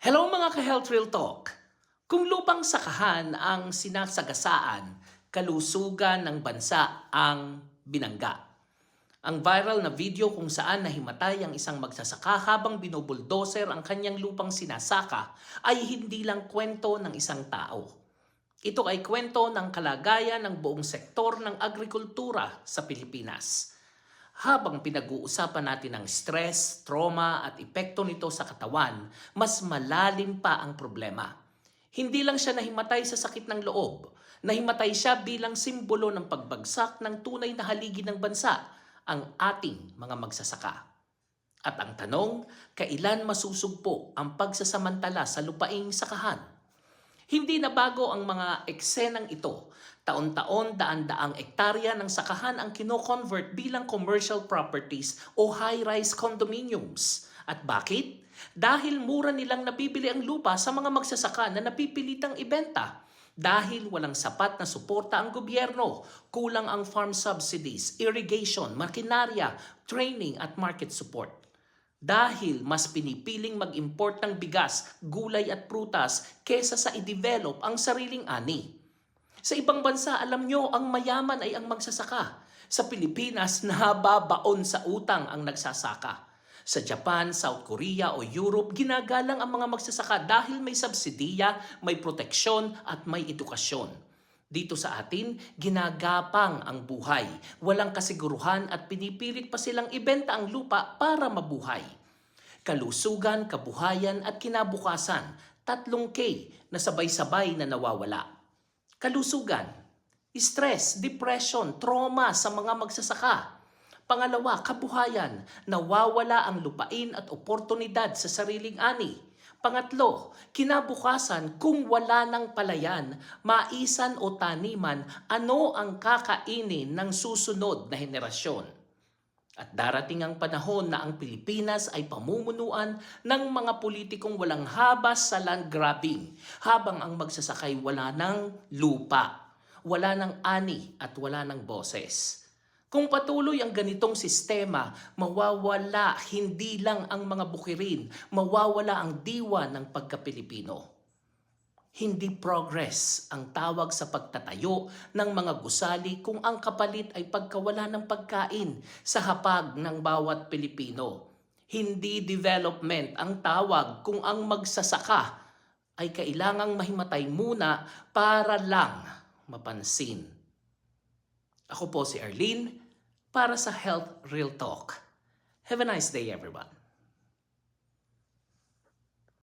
Hello mga ka-Health Real Talk! Kung lupang sakahan ang sinasagasaan, kalusugan ng bansa ang binangga. Ang viral na video kung saan nahimatay ang isang magsasaka habang binubuldoser ang kanyang lupang sinasaka ay hindi lang kwento ng isang tao. Ito ay kwento ng kalagayan ng buong sektor ng agrikultura sa Pilipinas. Habang pinag-uusapan natin ang stress, trauma at epekto nito sa katawan, mas malalim pa ang problema. Hindi lang siya nahimatay sa sakit ng loob, nahimatay siya bilang simbolo ng pagbagsak ng tunay na haligi ng bansa, ang ating mga magsasaka. At ang tanong, kailan masusugpo ang pagsasamantala sa lupaing sakahan? Hindi na bago ang mga eksenang ito. Taon-taon, daan-daang ektarya ng sakahan ang kino-convert bilang commercial properties o high-rise condominiums. At bakit? Dahil mura nilang nabibili ang lupa sa mga magsasaka na napipilitang ibenta. Dahil walang sapat na suporta ang gobyerno, kulang ang farm subsidies, irrigation, makinarya, training at market support. Dahil mas pinipiling mag-import ng bigas, gulay at prutas kesa sa i-develop ang sariling ani. Sa ibang bansa, alam nyo, ang mayaman ay ang magsasaka. Sa Pilipinas, nababaon sa utang ang nagsasaka. Sa Japan, South Korea o Europe, ginagalang ang mga magsasaka dahil may subsidiya, may proteksyon at may edukasyon. Dito sa atin, ginagapang ang buhay. Walang kasiguruhan at pinipilit pa silang ibenta ang lupa para mabuhay. Kalusugan, kabuhayan at kinabukasan, tatlong K na sabay-sabay na nawawala. Kalusugan, stress, depression, trauma sa mga magsasaka. Pangalawa, kabuhayan, nawawala ang lupain at oportunidad sa sariling ani. Pangatlo, kinabukasan kung wala ng palayan, maisan o taniman, ano ang kakainin ng susunod na henerasyon? At darating ang panahon na ang Pilipinas ay pamumunuan ng mga politikong walang habas sa land grabbing, habang ang magsasakay wala ng lupa, wala ng ani at wala ng boses. Kung patuloy ang ganitong sistema, mawawala hindi lang ang mga bukirin, mawawala ang diwa ng pagka-Pilipino. Hindi progress ang tawag sa pagtatayo ng mga gusali kung ang kapalit ay pagkawala ng pagkain sa hapag ng bawat Pilipino. Hindi development ang tawag kung ang magsasaka ay kailangang mahimatay muna para lang mapansin. Ako po si Arlene para sa Health Real Talk. Have a nice day everyone.